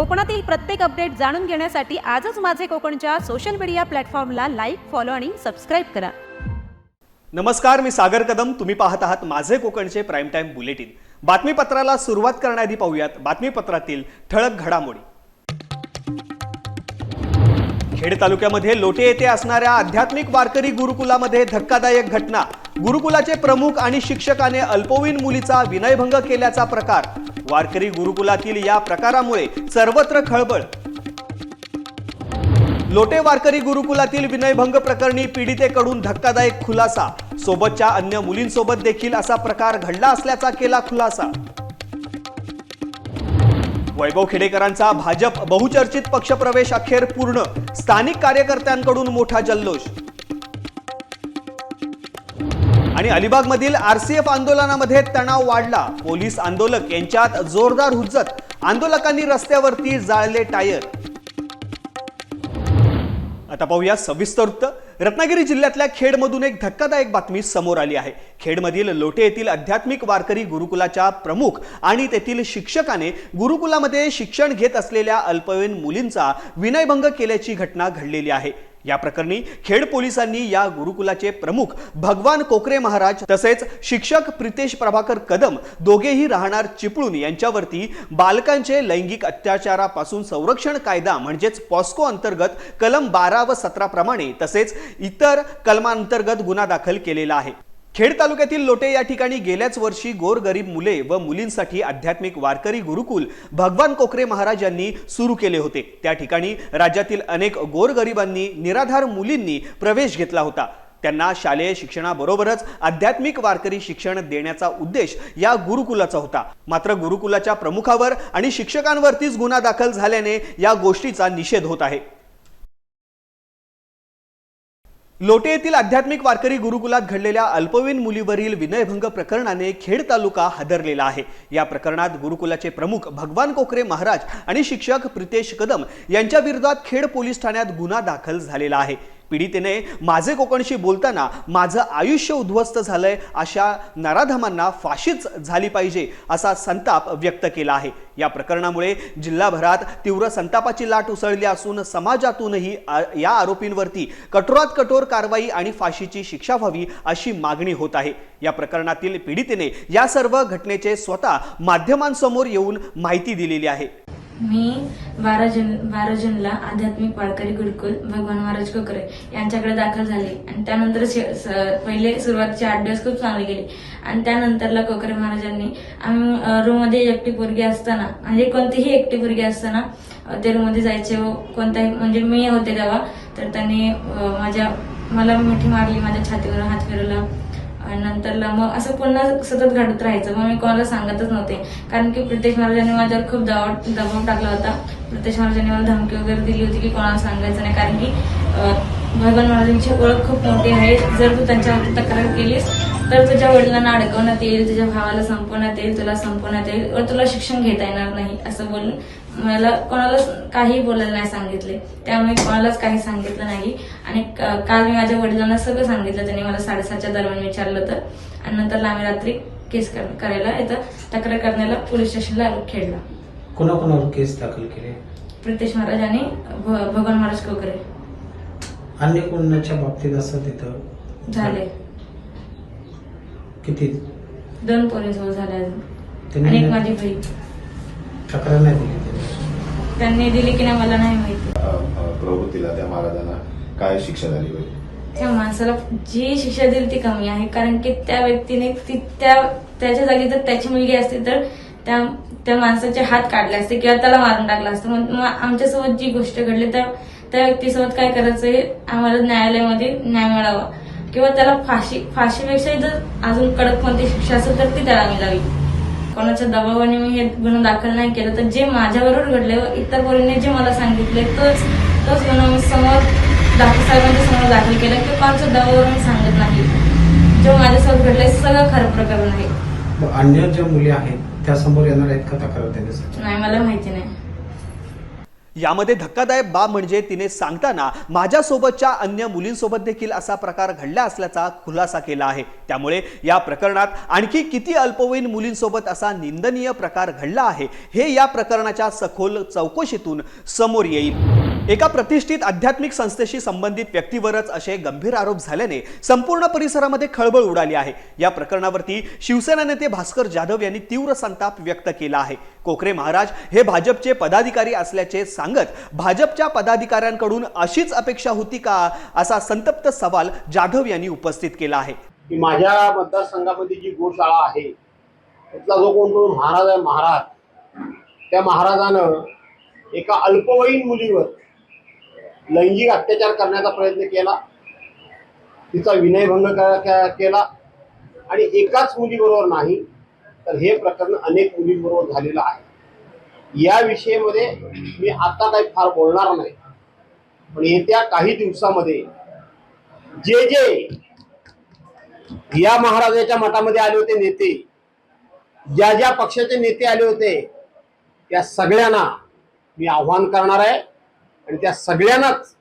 कोकणातील प्रत्येक अपडेट जाणून घेण्यासाठी आजच माझे कोकणच्या सोशल मीडिया प्लॅटफॉर्मला लाईक फॉलो आणि सबस्क्राईब करा. नमस्कार मी सागर कदम. तुम्ही पाहत आहात माझे कोकणचे प्राईम टाईम बुलेटिन बातमीपत्राला सुरुवात करण्याआधी पाहूयात बातमीपत्रातील ठळक घडामोडी. खेड तालुक्यामध्ये लोटे येथे असणाऱ्या आध्यात्मिक वारकरी गुरुकुलामध्ये धक्कादायक घटना. गुरुकुलाचे प्रमुख आणि शिक्षकाने अल्पवयीन मुलीचा विनयभंग केल्याचा प्रकार. वारकरी गुरुकुलातील या प्रकारामुळे सर्वत्र खळबळ. लोटे वारकरी गुरुकुलातील विनयभंग प्रकरणी पीडितेकडून धक्कादायक खुलासा. सोबतच्या अन्य मुलींसोबत देखील असा प्रकार घडला असल्याचा केला खुलासा. वैभव खेडेकरांचा भाजप बहुचर्चित पक्षप्रवेश अखेर पूर्ण. स्थानिक कार्यकर्त्यांकडून मोठा जल्लोष. आणि अलिबागमधील आरसीएफ आंदोलनामध्ये तणाव वाढला. पोलीस आंदोलक यांच्यात जोरदार हुज्जत. आंदोलकांनी रस्त्यावरती जाळले टायर. आता पाहूया सविस्तर वृत्त. रत्नागिरी जिल्ह्यातल्या खेडमधून एक धक्कादायक बातमी समोर आली आहे. खेडमधील लोटे येथील आध्यात्मिक वारकरी गुरुकुलाच्या प्रमुख आणि तेथील शिक्षकाने गुरुकुलामध्ये शिक्षण घेत असलेल्या अल्पवयीन मुलींचा विनयभंग केल्याची घटना घडलेली आहे. या प्रकरणी खेड पोलिसांनी या गुरुकुलाचे प्रमुख भगवान कोकरे महाराज तसेच शिक्षक प्रितेश प्रभाकर कदम दोघेही राहणार चिपळूण यांच्यावरती बालकांचे लैंगिक अत्याचारापासून संरक्षण कायदा म्हणजेच पॉस्को अंतर्गत कलम बारा व सतरा प्रमाणे तसेच इतर कलमांतर्गत गुन्हा दाखल केलेला आहे. खेड तालुक्यातील लोटे या ठिकाणी गेल्याच वर्षी गोरगरीब मुले व मुलींसाठी आध्यात्मिक वारकरी गुरुकुल भगवान कोकरे महाराज यांनी सुरू केले होते. त्या ठिकाणी राज्यातील अनेक गोरगरिबांनी निराधार मुलींनी प्रवेश घेतला होता. त्यांना शालेय शिक्षणाबरोबरच आध्यात्मिक वारकरी शिक्षण देण्याचा उद्देश या गुरुकुलाचा होता. मात्र गुरुकुलाच्या प्रमुखावर आणि शिक्षकांवरतीच गुन्हा दाखल झाल्याने या गोष्टीचा निषेध होत आहे. लोटे येथील आध्यात्मिक वारकरी गुरुकुलात घडलेल्या अल्पवयीन मुलीवरील विनयभंग प्रकरणाने खेड तालुका हादरलेला आहे. या प्रकरणात गुरुकुलाचे प्रमुख भगवान कोकरे महाराज आणि शिक्षक प्रितेश कदम यांच्या विरोधात खेड पोलीस ठाण्यात गुन्हा दाखल झालेला आहे. पीडितेने माझे कोकणशी बोलताना माझं आयुष्य उद्ध्वस्त झालंय अशा नराधमांना फाशीच झाली पाहिजे असा संताप व्यक्त केला आहे. या प्रकरणामुळे जिल्हाभरात तीव्र संतापाची लाट उसळली असून समाजातूनही या आरोपींवरती कठोरात कठोर कारवाई आणि फाशीची शिक्षा व्हावी अशी मागणी होत आहे. या प्रकरणातील पीडितेने या सर्व घटनेचे स्वतः माध्यमांसमोर येऊन माहिती दिलेली आहे. मी बारा जून बारा जूनला आध्यात्मिक वारकरी गुरुकुल भगवान महाराज कोकरे यांच्याकडे दाखल झाले. आणि त्यानंतर शे- स- पहिले सुरुवातीचे आठ दिवस खूप चांगले गेले. आणि त्यानंतरला कोकरे महाराजांनी आम्ही रूममध्ये एकटी पोरगी असताना म्हणजे कोणतीही एकटी पोरगी असताना ते रूममध्ये जायचे व कोणताही म्हणजे मी होते तेव्हा तर त्यांनी माझ्या मला मिठी मारली माझ्या छातीवर हात फिरवला. आणि नंतरला मग असं पुन्हा सतत घडत राहायचं. मग मी कोणाला सांगतच नव्हते. कारण की प्रत्येक महाराजांनी माझ्यावर खूप दबाव दबाव टाकला होता. प्रत्येक महाराजांनी मला धमकी वगैरे दिली होती की कोणाला सांगायचं नाही. कारण की भगवान महाराजांची ओळख खूप मोठी आहे. जर तू त्यांच्यावरती तक्रार केलीस तर तुझ्या वडिलांना अडकवण्यात येईल तुझ्या भावाला संपवण्यात येईल तुला संपवण्यात येईल व तुला शिक्षण घेता येणार नाही असं बोलून मला कोणालाच काही बोलायला नाही सांगितले. त्यामुळे कोणालाच काही सांगितलं नाही. आणि काल मी माझ्या वडिलांना सगळं सांगितलं. त्यांनी मला साडेसातच्या दरम्यान विचारलं तर आणि नंतर आम्ही रात्री केस कर- करायला इथं तक्रार करण्याला पोलीस स्टेशनला खेळला कोणाकोणावर केस दाखल केले? प्रितेश महाराज आणि भगवान महाराज कोकरे. अन्य कोणाच्या बाबतीत असं तिथं? झाले. किती? दोन पोरींसोबत झाले अजून. आणि एक माझी बहीण. तक्रार नाही दिली त्यांनी त्यांनी दिली की नाही मला नाही माहिती. प्रवृत्तीला त्या महाराजांना काय शिक्षा झाली पाहिजे त्या माणसाला जी शिक्षा दिली ती कमी आहे कारण की त्या व्यक्तीने ती त्या त्याच्या जागी जर त्याची मुलगी असती तर त्या त्या माणसाचे हात काढले असते किंवा त्याला मारून टाकलं असतं. मग मग आमच्यासोबत जी गोष्ट घडली त्या त्या व्यक्तीसोबत काय करायचं हे आम्हाला न्यायालयामध्ये न्याय मिळावा. किंवा त्याला फाशी फाशीपेक्षा जर अजून कडक कोणती शिक्षा असेल तर ती त्याला मिळावी. कोणाच्या दबावाने मी हे गुन्हा दाखल नाही केलं तर जे माझ्याबरोबर घडले व इतर पोरींनी जे मला सांगितले तोच तोच गुन्हा मी समोर डॉक्टर साहेबांच्या समोर दाखल केला की कोणाच्या दबावावर मी सांगत नाही. जो माझ्यासोबत घडलंय सगळं खरं प्रकरण आहे. अन्य ज्या मुली आहेत त्या समोर येणार आहेत का तक्रार नाही मला माहिती नाही. यामध्ये धक्कादायक बाब म्हणजे तिने सांगताना माझ्यासोबतच्या अन्य मुलींसोबत देखील असा प्रकार घडला असल्याचा खुलासा केला आहे. त्यामुळे या प्रकरणात आणखी किती अल्पवयीन मुलींसोबत असा निंदनीय प्रकार घडला आहे हे या प्रकरणाच्या सखोल चौकशीतून समोर येईल. एका प्रतिष्ठित आध्यात्मिक संस्थेशी संबंधित व्यक्तीवरच असे गंभीर आरोप झाल्याने संपूर्ण परिसरामध्ये खळबळ उडाली आहे. या प्रकरणावरती शिवसेना नेते भास्कर जाधव यांनी तीव्र संताप व्यक्त केला आहे. कोकरे महाराज हे भाजपचे पदाधिकारी असल्याचे सांगत भाजपच्या पदाधिकाऱ्यांकडून अशीच अपेक्षा होती का असा संतप्त सवाल जाधव यांनी उपस्थित केला आहे. माझ्या मतदारसंघामध्ये जी गोशाळा आहे तिथला जो कोण महाराज आहे महाराज. त्या महाराजानं एका अल्पवयीन मुलीवर लैंगिक अत्याचार करण्याचा प्रयत्न केला. तिचा विनयभंग केला. आणि एकाच मुलीबरोबर नाही तर हे प्रकरण अनेक मुलींबरोबर झालेलं आहे. या विषयामध्ये मी आता काही फार बोलणार नाही. पण येत्या काही दिवसामध्ये जे जे या महाराजाच्या मठामध्ये आले होते नेते ज्या ज्या पक्षाचे नेते आले होते त्या सगळ्यांना मी आव्हान करणार आहे. आणि त्या सगळ्यांनाच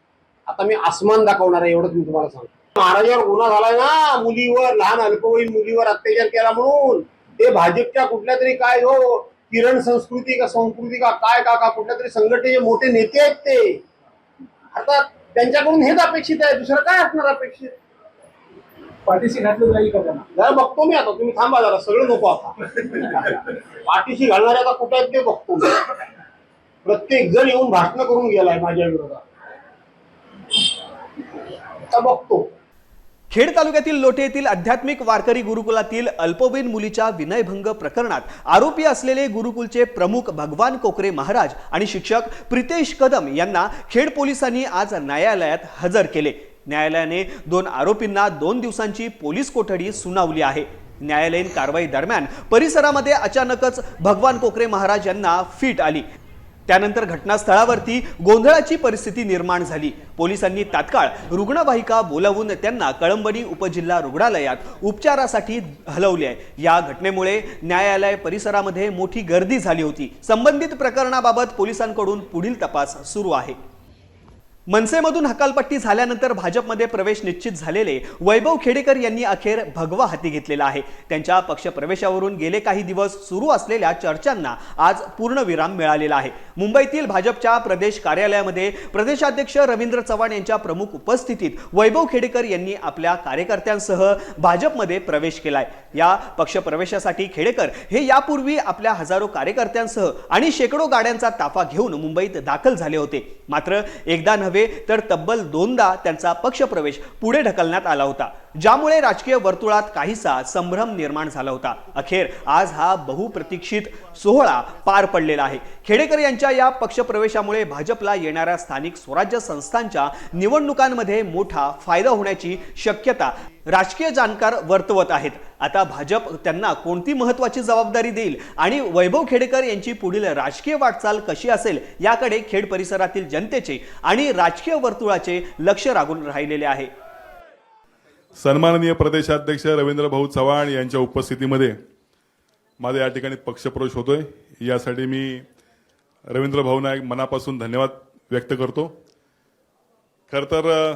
आता मी आसमान दाखवणार आहे एवढंच मी तुम्हाला सांगतो. महाराजावर गुन्हा झालाय ना मुलीवर लहान अल्पवयीन मुलीवर अत्याचार केला म्हणून. ते भाजपच्या कुठल्या तरी काय हो किरण संस्कृती का संस्कृती का काय का का कुठल्या तरी संघटनेचे मोठे नेते आहेत ते. आता त्यांच्याकडून हेच अपेक्षित आहे दुसरं काय असणार अपेक्षित? पाठीशी घातलं जाईल का त्यांना? जरा बघतो मी आता तुम्ही थांबा जरा सगळं नको आता. पाठीशी घालणारे आता कुठे आहेत ते बघतो. प्रत्येक जण येऊन भाषण करून गेलाय माझ्या विरोधात. आता बघतो. खेड तालुक्यातील लोटे येथील आध्यात्मिक वारकरी गुरुकुलातील अल्पवयीन मुलीच्या विनयभंग प्रकरणात आरोपी असलेले गुरुकुलचे प्रमुख भगवान कोकरे महाराज आणि शिक्षक प्रितेश कदम यांना खेड पोलिसांनी आज न्यायालयात हजर केले. न्यायालयाने दोन आरोपींना दोन दिवसांची पोलीस कोठडी सुनावली आहे. न्यायालयीन कारवाई दरम्यान परिसरामध्ये अचानकच भगवान कोकरे महाराज यांना फीट आली. त्यानंतर घटनास्थळावरती गोंधळाची परिस्थिती निर्माण झाली. पोलिसांनी तात्काळ रुग्णवाहिका बोलावून त्यांना कळंबणी उपजिल्हा रुग्णालयात उपचारासाठी हलवले आहे. या घटनेमुळे न्यायालय परिसरामध्ये मोठी गर्दी झाली होती. संबंधित प्रकरणाबाबत पोलिसांकडून पुढील तपास सुरू आहे. मनसेमधून हकालपट्टी झाल्यानंतर भाजपमध्ये प्रवेश निश्चित झालेले वैभव खेडेकर यांनी अखेर भगवा हाती घेतलेला आहे. त्यांच्या पक्षप्रवेशावरून गेले काही दिवस सुरू असलेल्या चर्चांना आज पूर्णविराम मिळालेला आहे. मुंबईतील भाजपच्या प्रदेश कार्यालयामध्ये प्रदेशाध्यक्ष रवींद्र चव्हाण यांच्या प्रमुख उपस्थितीत वैभव खेडेकर यांनी आपल्या कार्यकर्त्यांसह भाजपमध्ये प्रवेश केलाय. या पक्षप्रवेशासाठी खेडेकर हे यापूर्वी आपल्या हजारो कार्यकर्त्यांसह आणि शेकडो गाड्यांचा ताफा घेऊन मुंबईत दाखल झाले होते. मात्र एकदा नव्हे तर तब्बल दोनदा त्यांचा पक्षप्रवेश पुढे ढकलण्यात आला होता ज्यामुळे राजकीय वर्तुळात काहीसा संभ्रम निर्माण झाला होता. अखेर आज हा बहुप्रतीक्षित सोहळा पार पडलेला आहे. खेडेकर यांच्या या पक्षप्रवेशामुळे भाजपला येणाऱ्या स्थानिक स्वराज्य संस्थांच्या निवडणुकांमध्ये मोठा फायदा होण्याची शक्यता राजकीय जाणकार वर्तवत आहेत. आता भाजप त्यांना कोणती महत्वाची जबाबदारी देईल आणि वैभव खेडेकर यांची पुढील राजकीय वाटचाल कशी असेल याकडे खेड परिसरातील जनतेचे आणि राजकीय वर्तुळाचे लक्ष लागून राहिलेले आहे. सन्माननीय प्रदेशाध्यक्ष रवींद्र भाऊ चव्हाण यांच्या उपस्थितीमध्ये माझा या ठिकाणी पक्षप्रवेश होतोय. यासाठी मी रवींद्र भाऊ नाईक मनापासून धन्यवाद व्यक्त करतो. खरं तर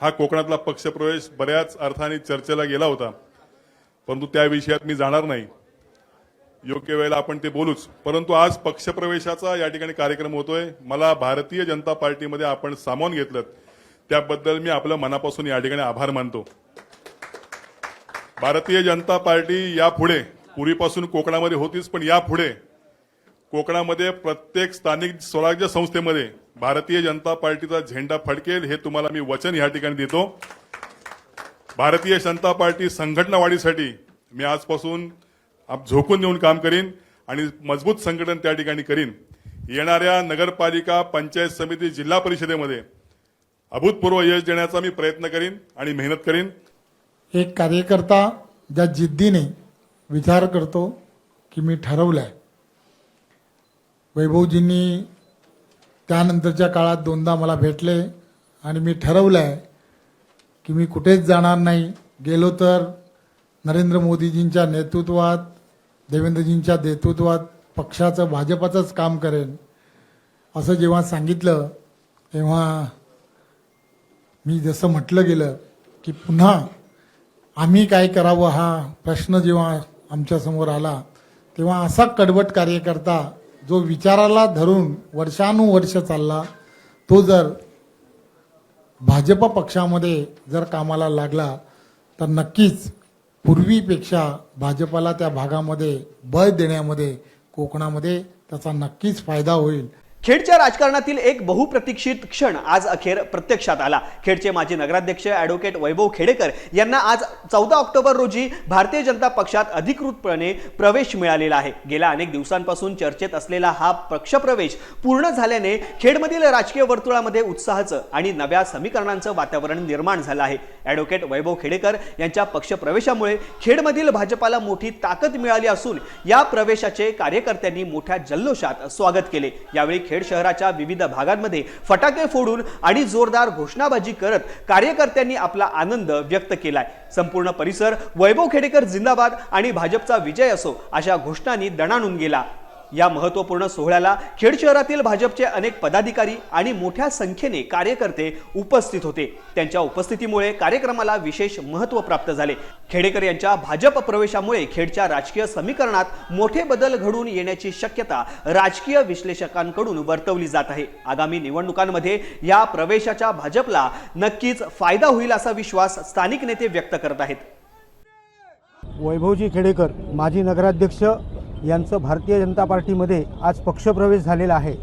हा कोकणातला पक्षप्रवेश बऱ्याच अर्थाने चर्चेला गेला होता. परंतु त्या विषयात मी जाणार नाही. योग्य वेळेला आपण ते बोलूच. परंतु आज पक्षप्रवेशाचा या ठिकाणी कार्यक्रम होतोय. मला भारतीय जनता पार्टीमध्ये आपण सामावून घेतलं त्याबद्दल मी आपलं मनापासून या ठिकाणी आभार मानतो. भारतीय जनता पार्टी यापुढे पूर्वीपासून कोकणामध्ये होतीच पण यापुढे कोकणामध्ये प्रत्येक स्थानिक स्वराज्य संस्थेमध्ये भारतीय जनता पार्टीचा झेंडा फडकेल हे तुम्हाला मी वचन या ठिकाणी देतो. भारतीय जनता पार्टी संघटना वाढीसाठी मी आजपासून झोकून देऊन काम करीन आणि मजबूत संघटन त्या ठिकाणी करीन. येणाऱ्या नगरपालिका पंचायत समिती जिल्हा परिषदेमध्ये अभूतपूर्व यश देण्याचा मी प्रयत्न करीन आणि मेहनत करीन. एक कार्यकर्ता ज्या जिद्दीने विचार करतो की मी ठरवलं आहे वैभवजींनी त्यानंतरच्या काळात दोनदा मला भेटले आणि मी ठरवलं आहे की मी कुठेच जाणार नाही. गेलो तर नरेंद्र मोदीजींच्या नेतृत्वात देवेंद्रजींच्या नेतृत्वात पक्षाचं भाजपाचंच काम करेन. असं जेव्हा सांगितलं तेव्हा मी जसं म्हटलं गेलं की पुन्हा आम्ही काय करावं हा प्रश्न जेव्हा आमच्यासमोर आला तेव्हा असा कडवट कार्यकर्ता जो विचाराला धरून वर्षानुवर्ष चालला तो जर भाजप पक्षामध्ये जर कामाला लागला तर नक्कीच पूर्वीपेक्षा भाजपला त्या भागामध्ये बळ देण्यामध्ये कोकणामध्ये त्याचा नक्कीच फायदा होईल. खेडच्या राजकारणातील एक बहुप्रतीक्षित क्षण आज अखेर प्रत्यक्षात आला. खेडचे माजी नगराध्यक्ष ॲडव्होकेट वैभव खेडेकर यांना आज चौदा ऑक्टोबर रोजी भारतीय जनता पक्षात अधिकृतपणे प्रवेश मिळालेला आहे. गेल्या अनेक दिवसांपासून चर्चेत असलेला हा पक्षप्रवेश पूर्ण झाल्याने खेडमधील राजकीय वर्तुळामध्ये उत्साहाचं आणि नव्या समीकरणांचं वातावरण निर्माण झालं आहे. ॲडव्होकेट वैभव खेडेकर यांच्या पक्षप्रवेशामुळे खेडमधील भाजपाला मोठी ताकद मिळाली असून या प्रवेशाचे कार्यकर्त्यांनी मोठ्या जल्लोषात स्वागत केले. यावेळी खेड शहराच्या विविध भागांमध्ये फटाके फोडून आणि जोरदार घोषणाबाजी करत कार्यकर्त्यांनी आपला आनंद व्यक्त केलाय. संपूर्ण परिसर वैभव खेडेकर जिंदाबाद आणि भाजपचा विजय असो अशा घोषणांनी दणाणून गेला. या महत्त्वपूर्ण सोहळ्याला खेड शहरातील भाजपचे अनेक पदाधिकारी आणि मोठ्या संख्येने कार्यकर्ते उपस्थित होते. त्यांच्या उपस्थितीमुळे कार्यक्रमाला विशेष महत्त्व प्राप्त झाले. खेडेकर यांच्या भाजप प्रवेशामुळे खेडच्या राजकीय समीकरणात मोठे बदल घडून येण्याची शक्यता राजकीय विश्लेषकांकडून वर्तवली जात आहे. आगामी निवडणुकांमध्ये या प्रवेशाच्या भाजपला नक्कीच फायदा होईल असा विश्वास स्थानिक नेते व्यक्त करत आहेत. वैभवजी खेडेकर माजी नगराध्यक्ष यांचं भारतीय जनता पार्टीमध्ये आज पक्षप्रवेश झालेला आहे.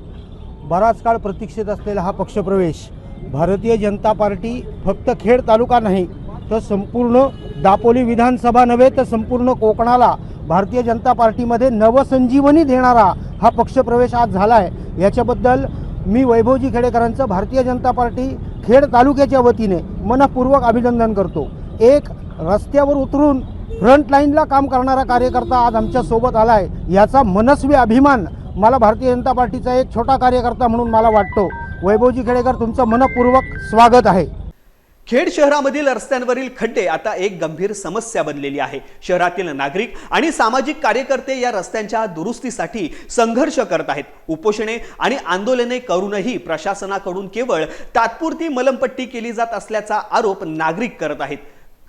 बराच काळ प्रतीक्षित असलेला हा पक्षप्रवेश भारतीय जनता पार्टी फक्त खेड तालुका नाही तर संपूर्ण दापोली विधानसभा नव्हे तर संपूर्ण कोकणाला भारतीय जनता पार्टीमध्ये नवसंजीवनी देणारा हा पक्षप्रवेश आज झाला आहे याच्याबद्दल मी वैभवजी खेडेकरांचं भारतीय जनता पार्टी खेड तालुक्याच्या वतीने मनपूर्वक अभिनंदन करतो. एक रस्त्यावर उतरून फ्रंट लाईनला काम करणारा कार्यकर्ता आज आमच्यासोबत आला आहे याचा मनस्वी अभिमान मला भारतीय जनता पार्टीचा एक छोटा कार्यकर्ता म्हणून मला वाटतो. वैभवजी खेडेकर तुमचं मनपूर्वक स्वागत आहे. खेड शहरामधील रस्त्यांवरील खड्डे आता एक गंभीर समस्या बनलेली आहे. शहरातील नागरिक आणि सामाजिक कार्यकर्ते या रस्त्यांच्या दुरुस्तीसाठी संघर्ष करत आहेत. उपोषणे आणि आंदोलने करूनही प्रशासनाकडून केवळ तात्पुरती मलमपट्टी केली जात असल्याचा आरोप नागरिक करत आहेत.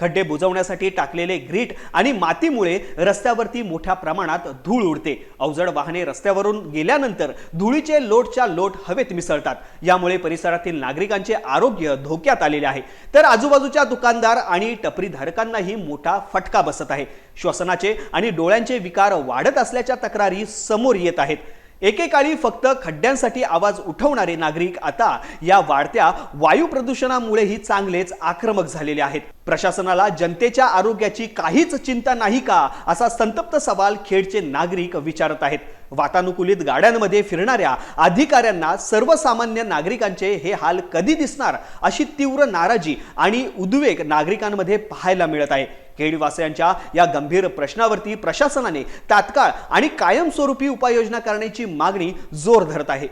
खड्डे बुजवण्यासाठी टाकलेले ग्रीट आणि मातीमुळे रस्त्यावरती मोठ्या प्रमाणात धूळ उडते. अवजड वाहने रस्त्यावरून गेल्यानंतर धुळीचे लोटच्या लोट हवेत मिसळतात. यामुळे परिसरातील नागरिकांचे आरोग्य धोक्यात आलेले आहे. तर आजूबाजूच्या दुकानदार आणि टपरीधारकांनाही मोठा फटका बसत आहे. श्वसनाचे आणि डोळ्यांचे विकार वाढत असल्याच्या तक्रारी समोर येत आहेत. एकेकाळी फक्त खड्ड्यांसाठी आवाज उठवणारे नागरिक आता या वाढत्या वायू प्रदूषणामुळेही चांगलेच आक्रमक झालेले आहेत. प्रशासनाला जनतेच्या आरोग्याची काहीच चिंता नाही का असा संतप्त सवाल खेडचे नागरिक विचारत आहेत. वातानुकूलित गाड्यांमध्ये फिरणाऱ्या अधिकाऱ्यांना सर्वसामान्य नागरिकांचे हे हाल कधी दिसणार अशी तीव्र नाराजी आणि उद्वेग नागरिकांमध्ये पाहायला मिळत आहे. केळीवासियांच्या या गंभीर प्रश्नावरती प्रशासनाने तात्काळ आणि कायमस्वरूपी उपाययोजना करण्याची मागणी जोर धरत आहे.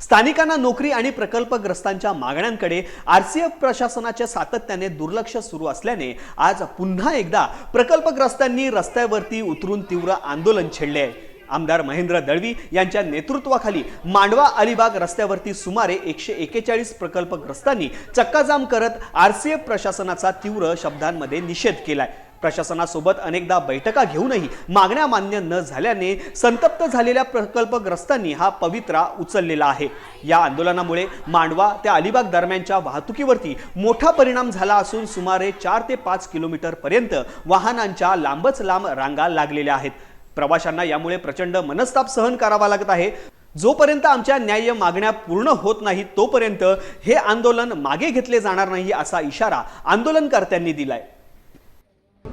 स्थानिकांना नोकरी आणि प्रकल्पग्रस्तांच्या मागण्यांकडे आरसीएफ प्रशासनाच्या सातत्याने दुर्लक्ष सुरू असल्याने आज पुन्हा एकदा प्रकल्पग्रस्तांनी रस्त्यावरती उतरून तीव्र आंदोलन छेडले. आहे आमदार महेंद्र दळवी यांच्या नेतृत्वाखाली मांडवा अलिबाग रस्त्यावरती सुमारे एकशे एकेचाळीस प्रकल्पग्रस्तांनी चक्काजाम करत आरसीएफ प्रशासनाचा तीव्र शब्दांमध्ये निषेध केलाय. प्रशासनासोबत अनेकदा बैठका घेऊनही मागण्या मान्य न झाल्याने संतप्त झालेल्या प्रकल्पग्रस्तांनी हा पवित्रा उचललेला आहे. या आंदोलनामुळे मांडवा ते अलिबाग दरम्यानच्या वाहतुकीवरती मोठा परिणाम झाला असून सुमारे चार ते पाच किलोमीटर पर्यंत वाहनांच्या लांबच लांब रांगा लागलेल्या आहेत. प्रवाशांना यामुळे प्रचंड मनस्ताप सहन करावा लागत आहे. जोपर्यंत आमच्या न्याय्य मागण्या पूर्ण होत नाही तोपर्यंत हे आंदोलन मागे घेतले जाणार नाही असा इशारा आंदोलनकर्त्यांनी दिलाय.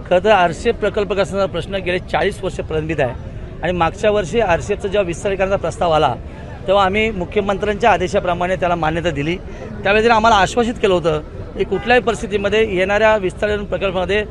खरं तर आर सी प्रकल्पग्रस्तांचा प्रश्न गेले चाळीस वर्ष प्रलंबित आहे. आणि मागच्या वर्षी आर जेव्हा विस्तारीकरणाचा प्रस्ताव आला तेव्हा आम्ही मुख्यमंत्र्यांच्या आदेशाप्रमाणे त्याला मान्यता दिली. त्यावेळी त्यांनी आम्हाला आश्वासित केलं होतं की कुठल्याही परिस्थितीमध्ये येणाऱ्या विस्तारीकरण प्रकल्पामध्ये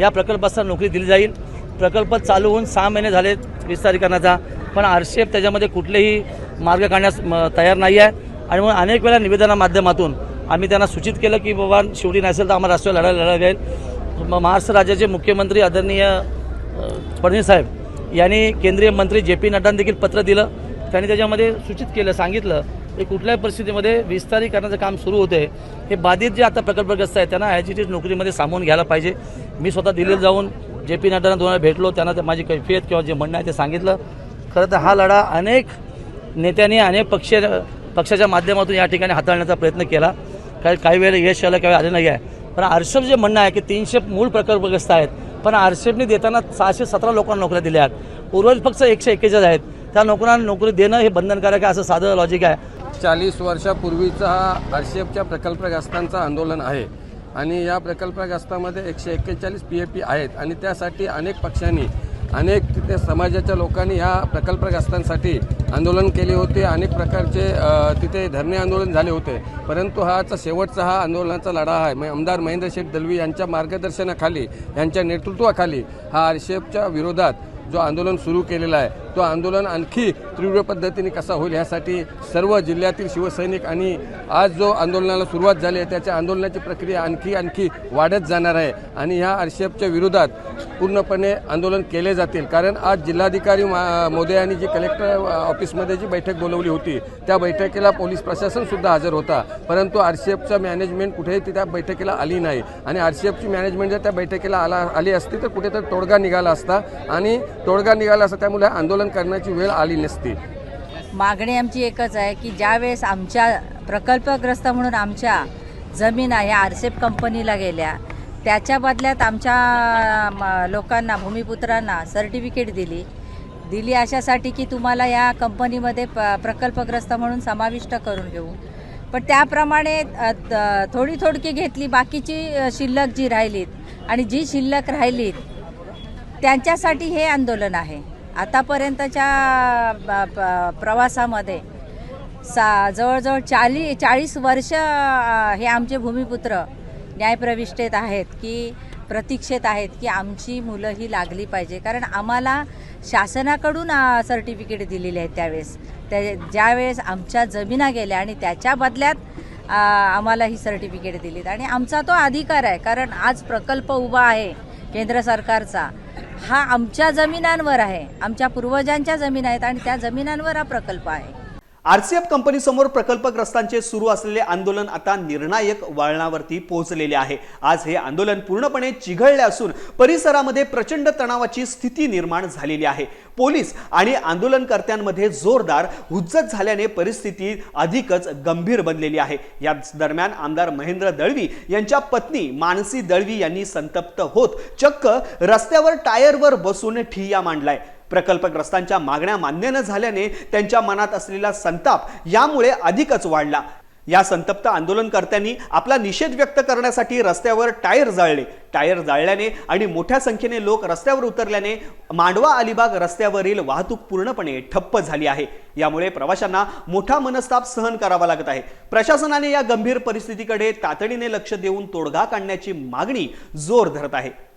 या प्रकल्पाचा नोकरी दिली जाईल. प्रकल्प चालू होऊन सहा महिने झाले विस्तारीकरणाचा पण आरशेफ त्याच्यामध्ये कुठलेही मार्ग काढण्यास म, तयार नाही आहे. आणि म्हणून अनेक वेळा निवेदना माध्यमातून आम्ही त्यांना सूचित केलं की बाबा शेवटी नसेल तर आम्हाला राष्ट्रीय लढायला लढायला जाईल महाराष्ट्र राज्याचे मुख्यमंत्री आदरणीय अ, फडणवीस साहेब यांनी केंद्रीय मंत्री जे पी नड्डांना देखील पत्र दिलं. त्यांनी त्याच्यामध्ये सूचित केलं सांगितलं की कुठल्याही परिस्थितीमध्ये विस्तारीकरणाचं काम सुरू होते. हे बाधित जे आता प्रकल्पग्रस्त आहेत त्यांना ॲजिटेट नोकरीमध्ये सामावून घ्यायला पाहिजे. मी स्वतः दिल्लीत जाऊन जे पी नड्डांना दोन वेळा भेटलो त्यांना ते माझी कैफियत किंवा जे म्हणणं आहे ते सांगितलं. खरं तर हा लढा अनेक नेत्यांनी अनेक पक्ष पक्षाच्या माध्यमातून या ठिकाणी हाताळण्याचा प्रयत्न केला. काही काही वेळेला यश आलं काही आले नाही आहे. पण आरशेप जे म्हणणं आहे की तीनशे मूळ प्रकल्पग्रस्त आहेत पण आरशेपने देताना सहाशे सतरा लोकांना नोकऱ्या दिल्या आहेत. उर्वरित फक्त एकशे एक्केचाळीस आहेत. त्या नोकरांना नोकरी देणं हे बंधनकारक आहे असं साधं लॉजिक आहे. चाळीस वर्षापूर्वीचा हा आरशेफच्या प्रकल्पग्रस्तांचं आंदोलन आहे. आणि या प्रकल्पग्रस्तामध्ये एकशे एक्केचाळीस पी ए पी आहेत. आणि त्यासाठी अनेक पक्षांनी अनेक तिथे समाजाच्या लोकांनी ह्या प्रकल्पग्रस्तांसाठी आंदोलन केले होते. अनेक प्रकारचे तिथे धरणे आंदोलन झाले होते. परंतु हाचा शेवटचा हा आंदोलनाचा लढा आहे. आमदार महेंद्र शेठ दलवी यांच्या मार्गदर्शनाखाली यांच्या नेतृत्वाखाली हा आरशेफच्या विरोधात जो आंदोलन सुरू केलेला आहे तो आंदोलन आणखी तीव्र पद्धतीने कसा होईल यासाठी सर्व जिल्ह्यातील शिवसैनिक आणि आज जो आंदोलनाला सुरुवात झाली आहे त्याच्या आंदोलनाची प्रक्रिया आणखी आणखी वाढत जाणार आहे. आणि ह्या आरशेफच्या विरोधात पूर्णपणे आंदोलन केले जातील. कारण आज जिल्हाधिकारी मा- मोदयांनी जी कलेक्टर ऑफिसमध्ये जी बैठक बोलवली होती त्या बैठकीला पोलीस प्रशासनसुद्धा हजर होता. परंतु आरशेफचं मॅनेजमेंट कुठेही ती त्या बैठकीला आली नाही. आणि आरशेफची मॅनेजमेंट जर त्या बैठकीला आला आली असती तर कुठेतरी तोडगा निघाला असता. आणि तोडगा निघाला असता त्यामुळे आंदोलन करण्याची वेळ आली नसती. मागणी आमची एकच आहे की ज्यावेळेस आमच्या प्रकल्पग्रस्त म्हणून आमच्या जमीन आहे आरसेप कंपनीला गेल्या त्याच्या बदल्यात आमच्या म, लोकांना भूमिपुत्रांना सर्टिफिकेट दिली. दिली अशासाठी की तुम्हाला या कंपनीमध्ये प प्रकल्पग्रस्त म्हणून समाविष्ट करून घेऊ. पण त्याप्रमाणे थोडी थोडकी घेतली बाकीची शिल्लक जी राहिलीत आणि जी शिल्लक राहिलीत त्यांच्यासाठी हे आंदोलन आहे. आतापर्यंतच्या ब- प- प्रवासामध्ये सा जवळजवळ चाळी चाळीस वर्ष हे आमचे भूमिपुत्र न्यायप्रविष्टेत आहेत की प्रतीक्षेत आहेत की आमची मुलं ही लागली पाहिजे. कारण आम्हाला शासनाकडून सर्टिफिकेट दिलेले आहेत त्यावेळेस. त्या ज्यावेळेस आमच्या जमिना गेल्या आणि त्याच्या बदल्यात आम्हाला ही सर्टिफिकेट दिलीत. आणि आमचा तो अधिकार आहे. कारण आज प्रकल्प उभा आहे केंद्र सरकारचा. हा आमच्या जमिनांवर आहे. आमच्या पूर्वजांच्या जमीन आहेत आणि त्या जमिनांवर हा प्रकल्प आहे. आरसीएफ कंपनीसमोर प्रकल्पग्रस्तांचे सुरू असलेले आंदोलन आता निर्णायक वळणावरती पोहोचलेले आहे. आज हे आंदोलन पूर्णपणे चिघळले असून परिसरामध्ये प्रचंड तणावाची स्थिती निर्माण झालेली आहे. पोलीस आणि आंदोलनकर्त्यांमध्ये जोरदार हुज्जत झाल्याने परिस्थिती अधिकच गंभीर बनलेली आहे. या दरम्यान आमदार महेंद्र दळवी यांच्या पत्नी मानसी दळवी यांनी संतप्त होत चक्क रस्त्यावर टायरवर बसून ठिय्या मांडलाय. प्रकल्पग्रस्तांच्या मागण्या मान्य न झाल्याने त्यांच्या मनात असलेला संताप यामुळे अधिकच वाढला. या संतप्त आंदोलनकर्त्यांनी आपला निषेध व्यक्त करण्यासाठी रस्त्यावर टायर जाळले. टायर जाळल्याने आणि मोठ्या संख्येने लोक रस्त्यावर उतरल्याने मांडवा अलिबाग रस्त्यावरील वाहतूक पूर्णपणे ठप्प झाली आहे. यामुळे प्रवाशांना मोठा मनस्ताप सहन करावा लागत आहे. प्रशासनाने या गंभीर परिस्थितीकडे तातडीने लक्ष देऊन तोडगा काढण्याची मागणी जोर धरत आहे.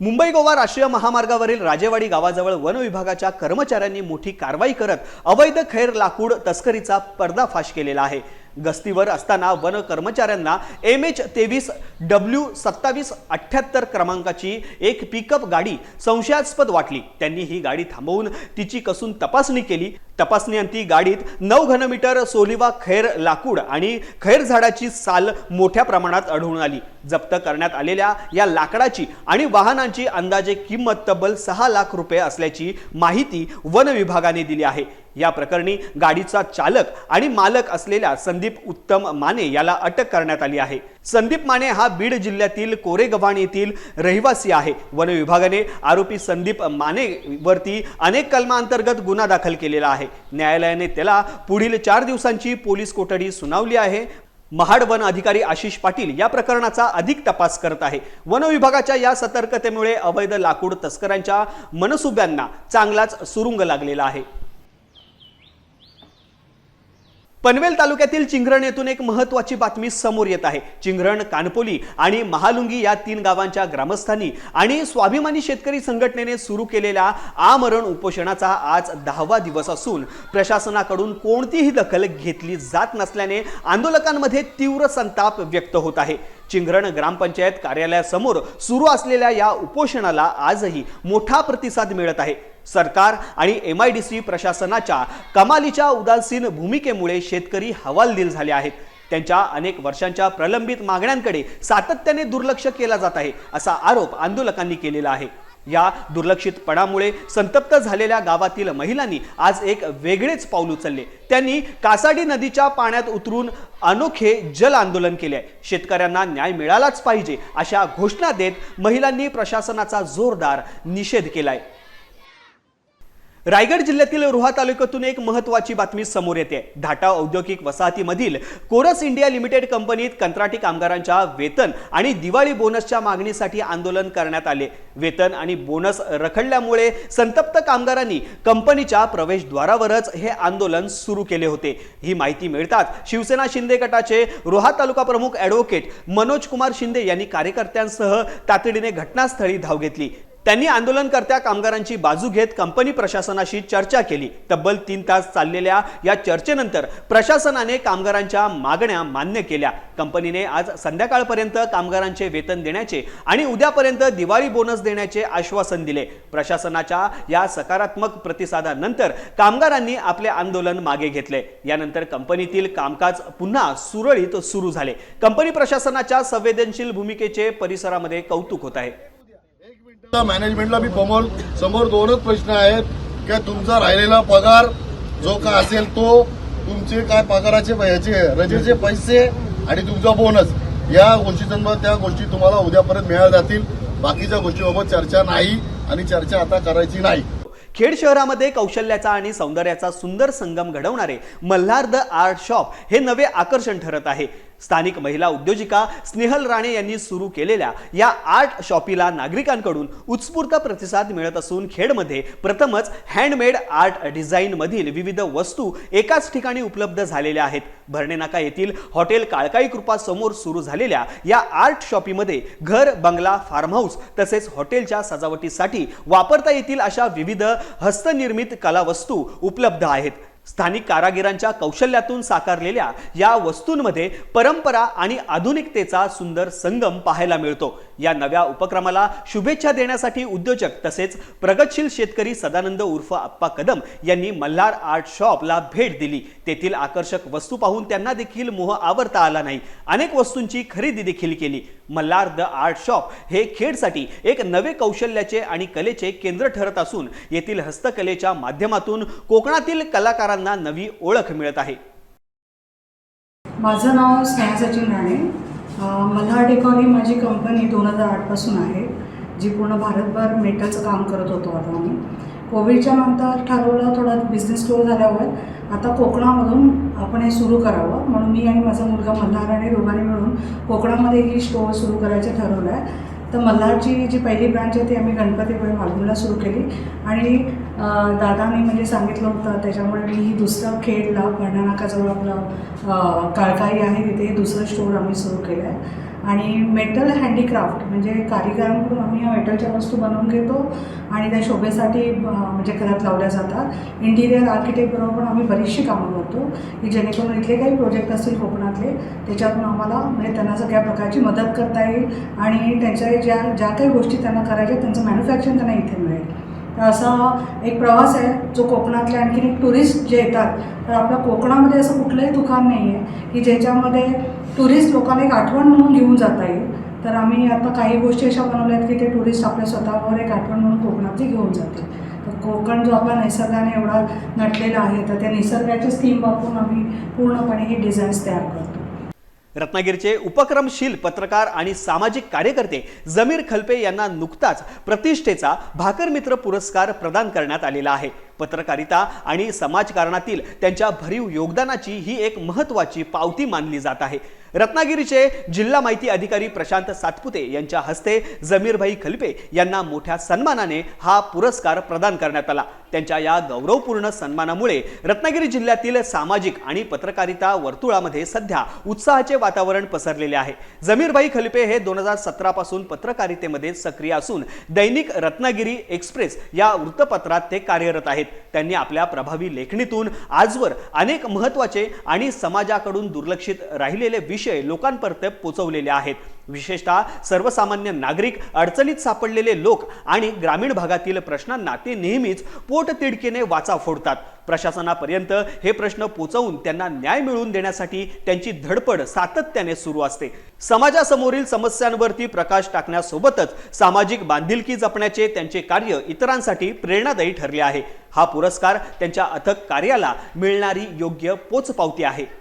मुंबई गोवा राष्ट्रीय महामार्गावरील राजेवाडी गावाजवळ वन विभागाच्या कर्मचाऱ्यांनी मोठी कारवाई करत अवैध खैर लाकूड तस्करीचा पर्दाफाश केलेला आहे. गस्तीवर असताना वन कर्मचाऱ्यांना एम एच तेवीस डब्ल्यू सत्तावीस अठ्ठ्याहत्तर क्रमांकाची एक पिकअप गाडी संशयास्पद वाटली. त्यांनी ही गाडी थांबवून तिची कसून तपासणी केली. तपासणीअंती गाडीत नऊ घनमीटर सोलिवा खैर लाकूड आणि खैर झाडाची साल मोठ्या प्रमाणात आढळून आली. जप्त करण्यात आलेल्या या लाकडाची आणि वाहनांची अंदाजे किंमत तब्बल सहा लाख रुपये असल्याची माहिती वन विभागाने दिली आहे. या प्रकरणी गाडीचा चालक आणि मालक असलेल्या संदीप उत्तम माने याला अटक करण्यात आली आहे. संदीप माने हा बीड जिल्ह्यातील कोरेगव्हाण येथील रहिवासी आहे. वन विभागाने आरोपी संदीप मानेवरती अनेक कलमांतर्गत गुन्हा दाखल केलेला आहे. न्यायालयाने त्याला पुढील चार दिवसांची पोलीस कोठडी सुनावली आहे. महाड वन अधिकारी आशिष पाटील या प्रकरणाचा अधिक तपास करत आहे. वन विभागाच्या या सतर्कतेमुळे अवैध लाकूड तस्करांच्या मनसुब्यांना चांगलाच सुरुंग लागलेला आहे. पनवेल तालुक्यातील चिंगरण येथून एक महत्वाची बातमी समोर येत आहे. चिंग्रण कानपोली आणि महालुंगी या तीन गावांच्या ग्रामस्थांनी आणि स्वाभिमानी शेतकरी संघटनेने सुरू केलेल्या आमरण उपोषणाचा आज दहावा दिवस असून प्रशासनाकडून कोणतीही दखल घेतली जात नसल्याने आंदोलकांमध्ये तीव्र संताप व्यक्त होत आहे. चिंग्रण ग्रामपंचायत कार्यालयासमोर सुरू असलेल्या या उपोषणाला आजही मोठा प्रतिसाद मिळत आहे. सरकार आणि एम आय डी सी प्रशासनाच्या कमालीच्या उदासीन भूमिकेमुळे शेतकरी हवालदिल झाले आहेत. त्यांच्या अनेक वर्षांच्या प्रलंबित मागण्यांकडे सातत्याने दुर्लक्ष केला जात आहे असा आरोप आंदोलकांनी केलेला आहे. या दुर्लक्षितपणामुळे संतप्त झालेल्या गावातील महिलांनी आज एक वेगळेच पाऊल उचलले. त्यांनी कासाडी नदीच्या पाण्यात उतरून अनोखे जल आंदोलन केले आहे. शेतकऱ्यांना न्याय मिळालाच पाहिजे अशा घोषणा देत महिलांनी प्रशासनाचा जोरदार निषेध केलाय. रायगड जिल्ह्यातील रोहा तालुक्यातून एक महत्वाची बातमी समोर येते. ढाटा औद्योगिक वसाहतीमधील कोरस इंडिया लिमिटेड कंपनीत कंत्राटी कामगारांच्या वेतन आणि दिवाळी बोनसच्या मागणीसाठी आंदोलन करण्यात आले. वेतन आणि बोनस रखडल्यामुळे संतप्त कामगारांनी कंपनीच्या प्रवेशद्वारावरच हे आंदोलन सुरू केले होते. ही माहिती मिळताच शिवसेना शिंदे गटाचे रोहा तालुका प्रमुख ॲडव्होकेट मनोज कुमार शिंदे यांनी कार्यकर्त्यांसह तातडीने घटनास्थळी धाव घेतली. त्यांनी आंदोलनकर्त्या कामगारांची बाजू घेत कंपनी प्रशासनाशी चर्चा केली. तब्बल तीन तास चाललेल्या या चर्चेनंतर प्रशासनाने कामगारांच्या मागण्या मान्य केल्या. कंपनीने आज संध्याकाळपर्यंत कामगारांचे वेतन देण्याचे आणि उद्यापर्यंत दिवाळी बोनस देण्याचे आश्वासन दिले. प्रशासनाच्या या सकारात्मक प्रतिसादानंतर कामगारांनी आपले आंदोलन मागे घेतले. यानंतर कंपनीतील कामकाज पुन्हा सुरळीत सुरू झाले. कंपनी प्रशासनाच्या संवेदनशील भूमिकेचे परिसरामध्ये कौतुक होत आहे. मॅनेजमेंटला मी समोर समोर दोनच प्रश्न आहेत. की तुमचा राहिलेला पगार जो का असेल तो तुमचे काय पगाराचे याचे रजेचे पैसे आणि तुमचा बोनस या गोष्टी त्या गोष्टी तुम्हाला उद्यापर्यंत मिळाल्या जातील. बाकीच्या गोष्टीबाबत चर्चा नाही आणि चर्चा आता करायची नाही. खेड शहरामध्ये कौशल्याचा आणि सौंदर्याचा सुंदर संगम घडवणारे मल्हार द आर्ट शॉप हे नवे आकर्षण ठरत आहे. स्थानिक महिला उद्योजिका स्नेहल राणे यांनी सुरू केलेल्या या आर्ट शॉपीला नागरिकांकडून उत्स्फूर्त प्रतिसाद मिळत असून खेडमध्ये प्रथमच हँडमेड आर्ट डिझाईनमधील विविध वस्तू एकाच ठिकाणी उपलब्ध झालेल्या आहेत. भरणेनाका येथील हॉटेल काळकाई कृपा समोर सुरू झालेल्या या आर्ट शॉपीमध्ये घर बंगला फार्म हाऊस तसेच हॉटेलच्या सजावटीसाठी वापरता येतील अशा विविध हस्तनिर्मित कलावस्तू उपलब्ध आहेत. स्थानिक कारागिरांच्या कौशल्यातून साकारलेल्या या वस्तूंमध्ये परंपरा आणि आधुनिकतेचा सुंदर संगम पाहायला मिळतो. या नव्या उपक्रमाला शुभेच्छा देण्यासाठी उद्योजक तसेच प्रगतशील शेतकरी सदानंद उर्फ आप्पा कदम यांनी मल्हार आर्ट शॉपला भेट दिली. तेथील आकर्षक वस्तू पाहून त्यांना देखील मोह आवरता आला नाही. अनेक वस्तूंची खरेदी देखील केली. मल्हार द आर्ट शॉप हे खेडसाठी एक नवे कौशल्याचे आणि कलेचे केंद्र ठरत असून येथील हस्तकलेच्या माध्यमातून कोकणातील कलाकारांना नवी ओळख मिळत आहे. माझं नाव स्नेहा सचिन राणे. मल्हार डेकॉर ही माझी कंपनी दोन हजार आठपासून आहे जी पूर्ण भारतभर मेटलचं काम करत होतो आता आम्ही. कोविडच्या नंतर ठरवलं थोडा बिझनेस स्लो झाल्यावर आता कोकणामधून आपण हे सुरू करावं. म्हणून मी आणि माझा मुलगा मल्हार आणि दोघांनी मिळून कोकणामध्ये ही स्टोअर सुरू करायचं ठरवलं आहे तर मल्हारची जी पहिली ब्रांच आहे ती आम्ही गणपतीपुळे मालवणला सुरू केली. आणि दादानी म्हणजे सांगितलं होतं त्याच्यामुळे मी ही दुसरं खेडला भरणानाकाजवळ आपलं काळकाई आहे तिथे दुसरं स्टोअर आम्ही सुरू केलं आहे आणि मेटल हँडीक्राफ्ट म्हणजे कारिगरांकडून आम्ही या मेटलच्या वस्तू बनवून घेतो आणि त्या शोभेसाठी म्हणजे घरात लावल्या जातात. इंटिरियर आर्किटेक्टबरोबर पण आम्ही बरीचशी कामं करतो की जेणेकरून इथले काही प्रोजेक्ट असतील कोकणातले त्याच्यातून आम्हाला म्हणजे त्यांना सगळ्या प्रकारची मदत करता येईल आणि त्यांच्या ज्या ज्या काही गोष्टी त्यांना करायच्या त्यांचं मॅन्युफॅक्चरिंग त्यांना इथे मिळेल. तर असा एक प्रवास आहे जो कोकणातले आणखीन एक टुरिस्ट जे येतात तर आपल्या कोकणामध्ये असं कुठलंही दुकान नाही आहे की ज्याच्यामध्ये टुरिस्ट लोकांना एक आठवण म्हणून घेऊन जाता येईल. तर आम्ही आता काही गोष्टी अशा बनवल्या आहेत की ते टुरिस्ट आपल्या स्वतःवर एक आठवण म्हणून कोकणातली घेऊन जातील तर कोकण जो आपला निसर्गाने एवढा नटलेला आहे तर त्या निसर्गाची थीम वापरून आम्ही पूर्णपणे ही डिझाईन्स तयार करतो. रत्नागिरीचे उपक्रमशील पत्रकार आणि सामाजिक कार्यकर्ते जमीर खलपे यांना नुकताच प्रतिष्ठेचा भाकर मित्र पुरस्कार प्रदान करण्यात आलेला आहे. पत्रकारिता आणि समाजकारणातील त्यांच्या भरीव योगदानाची ही एक महत्त्वाची पावती मानली जात आहे. रत्नागिरीचे जिल्हा माहिती अधिकारी प्रशांत सातपुते यांच्या हस्ते जमीरभाई खलपे यांना मोठ्या सन्मानाने हा पुरस्कार प्रदान करण्यात आला. त्यांच्या या गौरवपूर्ण सन्मानामुळे रत्नागिरी जिल्ह्यातील सामाजिक आणि पत्रकारिता वर्तुळामध्ये सध्या उत्साहाचे वातावरण पसरलेले आहे. जमीरभाई खलपे हे दोन हजार सतरा पासून पत्रकारितेमध्ये सक्रिय असून दैनिक रत्नागिरी एक्सप्रेस या वृत्तपत्रात ते कार्यरत आहेत. त्यांनी आपल्या प्रभावी लेखणीतून आजवर अनेक महत्त्वाचे आणि समाजाकडून दुर्लक्षित राहिलेले विषय लोकांपर्यंत पोचवलेले आहेत. विशेषतः सर्वसामान्य नागरिक अडचणीत सापडलेले लोक आणि ग्रामीण भागातील प्रश्नांना ते नेहमीच पोटतिडकीने वाचा फोडतात. प्रशासनापर्यंत हे प्रश्न पोचवून त्यांना न्याय मिळवून देण्यासाठी त्यांची धडपड सातत्याने सुरू असते. समाजासमोरील समस्यांवरती प्रकाश टाकण्यासोबतच सामाजिक बांधिलकी जपण्याचे त्यांचे कार्य इतरांसाठी प्रेरणादायी ठरले आहे. हा पुरस्कार त्यांच्या अथक कार्याला मिळणारी योग्य पोचपावती आहे.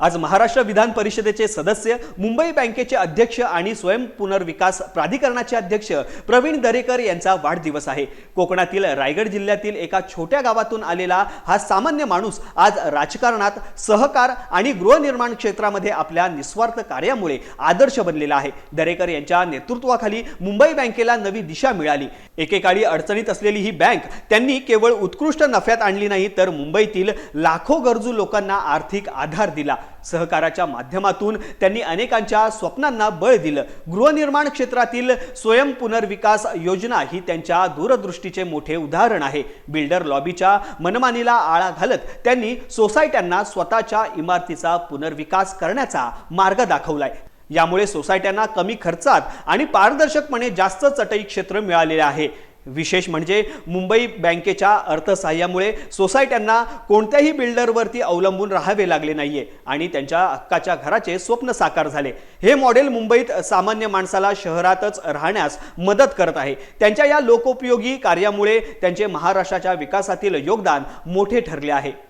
आज महाराष्ट्र विधान परिषदेचे सदस्य मुंबई बँकेचे अध्यक्ष आणि स्वयं पुनर्विकास प्राधिकरणाचे अध्यक्ष प्रवीण दरेकर यांचा वाढदिवस आहे. कोकणातील रायगड जिल्ह्यातील एका छोट्या गावातून आलेला हा सामान्य माणूस आज राजकारणात सहकार आणि गृहनिर्माण क्षेत्रामध्ये आपल्या निस्वार्थ कार्यामुळे आदर्श बनलेला आहे. दरेकर यांच्या नेतृत्वाखाली मुंबई बँकेला नवी दिशा मिळाली. एकेकाळी अडचणीत असलेली ही बँक त्यांनी केवळ उत्कृष्ट नफ्यात आणली नाही तर मुंबईतील लाखो गरजू लोकांना आर्थिक आधार दिला. सहकाराच्या माध्यमातून त्यांनी अनेकांच्या स्वप्नांना बळ दिलं. गृहनिर्माण क्षेत्रातील स्वयं पुनर्विकास योजना ही त्यांच्या दूरदृष्टीचे मोठे उदाहरण आहे. बिल्डर लॉबीच्या मनमानीला आळा घालत त्यांनी सोसायट्यांना स्वतःच्या इमारतीचा पुनर्विकास करण्याचा मार्ग दाखवलाय. यामुळे सोसायट्यांना कमी खर्चात आणि पारदर्शकपणे जास्त चटई क्षेत्र मिळालेले आहे. विशेष म्हणजे मुंबई बँकेच्या अर्थसहाय्यामुळे सोसायट्यांना कोणत्याही बिल्डरवरती अवलंबून राहावे लागले नाहीये आणि त्यांच्या हक्काच्या घराचे स्वप्न साकार झाले. हे मॉडेल मुंबईत सामान्य माणसाला शहरातच राहण्यास मदत करत आहे. त्यांच्या या लोकोपयोगी कार्यामुळे त्यांचे महाराष्ट्राच्या विकासातील योगदान मोठे ठरले आहे.